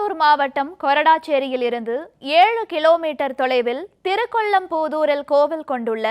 திருவாரூர் மாவட்டம் கொரடாச்சேரியில் இருந்து ஏழு கிலோமீட்டர் தொலைவில் திருக்கொள்ளம்பூதூரில் கோவில் கொண்டுள்ள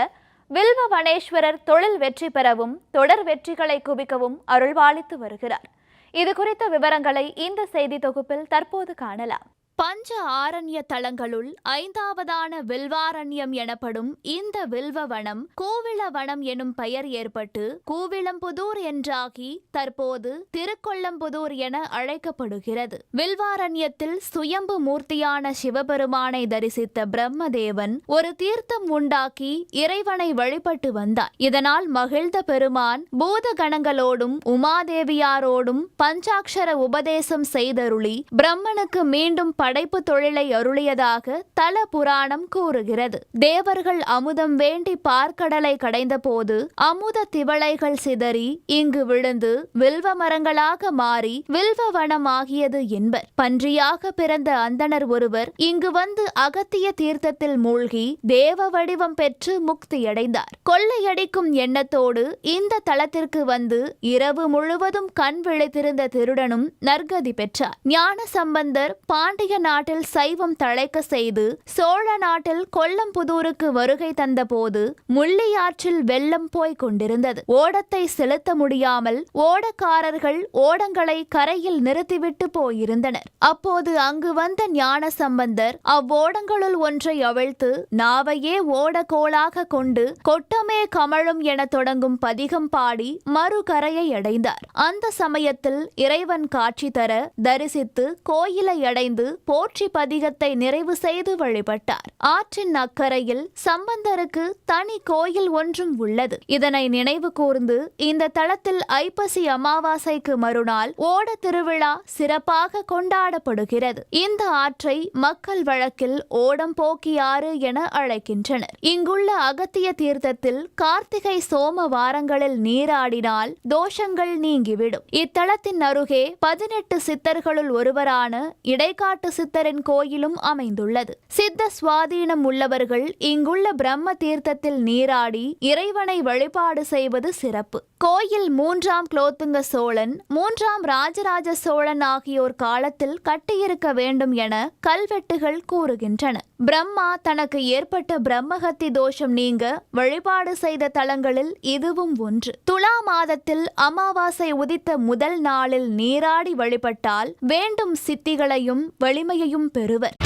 வில்வ வனேஸ்வரர் தொழில் வெற்றி பெறவும் தொடர் வெற்றிகளை குவிக்கவும் அருள்வாளித்து வருகிறார். இது குறித்த விவரங்களை இந்த செய்தி தொகுப்பில் தற்போது காணலாம். பஞ்ச ஆரண்ய தலங்களுள் ஐந்தாவதான வில்வாரண்யம் எனப்படும் இந்த வில்வ வனம் கூவிள வனம் எனும் பெயர் ஏற்பட்டு கூவிளம்புதூர் என்றாகி தற்போது திருக்கொள்ளம்புதூர் என அழைக்கப்படுகிறது. வில்வாரண்யத்தில் சுயம்பு மூர்த்தியான சிவபெருமானை தரிசித்த பிரம்மதேவன் ஒரு தீர்த்தம் உண்டாக்கி இறைவனை வழிபட்டு வந்தார். இதனால் மகிழ்ந்த பெருமான் பூத கணங்களோடும் உமாதேவியாரோடும் பஞ்சாட்சர உபதேசம் செய்தருளி பிரம்மனுக்கு மீண்டும் படைப்பு தொழிலை அருளியதாக தல புராணம் கூறுகிறது. தேவர்கள் அமுதம் வேண்டி பார்க்கடலை கடைந்தபோது அமுத திவளைகள் சிதறி இங்கு விழுந்து வில்வ மரங்களாக மாறி வில்வ வனமாகியது என்பர். பன்றியாக பிறந்த அந்தணர் ஒருவர் இங்கு வந்து அகத்திய தீர்த்தத்தில் மூழ்கி தேவ வடிவம் பெற்று முக்தியடைந்தார். கொள்ளையடிக்கும் எண்ணத்தோடு இந்த தளத்திற்கு வந்து இரவு முழுவதும் கண் விழித்திருந்த திருடனும் நற்கதி பெற்றார். ஞான சம்பந்தர் பாண்டிய நாட்டில் சைவம் தழைக்க செய்து சோழ நாட்டில் கொல்லம்புதூருக்கு வருகை தந்தபோது முள்ளியாற்றில் வெள்ளம் போய்க் கொண்டிருந்தது. ஓடத்தை செலுத்த முடியாமல் ஓடக்காரர்கள் ஓடங்களை கரையில் நிறுத்திவிட்டு போயிருந்தனர். அப்போது அங்கு வந்த ஞான சம்பந்தர் அவ்வோடங்களுள் ஒன்றை அவிழ்த்து நாவையே ஓடகோளாக கொண்டு கொட்டமே கமழும் என தொடங்கும் பதிகம் பாடி மறுகரையை அடைந்தார். அந்த சமயத்தில் இறைவன் காட்சி தர தரிசித்து கோயிலை அடைந்து போற்றி பதிகத்தை நிறைவு செய்து வழிபட்டார். ஆற்றின் அக்கரையில் சம்பந்தருக்கு தனி கோயில் ஒன்றும் உள்ளது. இதனை நினைவு கூர்ந்து இந்த தளத்தில் ஐப்பசி அமாவாசைக்கு மறுநாள் ஓட திருவிழா சிறப்பாக கொண்டாடப்படுகிறது. இந்த ஆற்றை மக்கள் வழக்கில் ஓடம் போக்கியாறு என அழைக்கின்றனர். இங்குள்ள அகத்திய தீர்த்தத்தில் கார்த்திகை சோம வாரங்களில் நீராடினால் தோஷங்கள் நீங்கிவிடும். இத்தலத்தின் அருகே பதினெட்டு சித்தர்களுள் ஒருவரான இடைக்காட்டு சித்தரின் கோயிலும் அமைந்துள்ளது. சித்த சுவாதீனம் உள்ளவர்கள் இங்குள்ள பிரம்ம தீர்த்தத்தில் நீராடி இறைவனை வழிபாடு செய்வது சிறப்பு. கோயில் மூன்றாம் குலோத்துங்க சோழன் மூன்றாம் ராஜராஜ சோழன் ஆகியோர் காலத்தில் கட்டியிருக்க வேண்டும் என கல்வெட்டுகள் கூறுகின்றன. பிரம்மா தனக்கு ஏற்பட்ட பிரம்மஹத்தி தோஷம் நீங்க வழிபாடு செய்த தலங்களில் இதுவும் ஒன்று. துலா மாதத்தில் அமாவாசை உதித்த முதல் நாளில் நீராடி வழிபட்டால் வேண்டும் சித்திகளையும் வலிமையையும் பெறுவர்.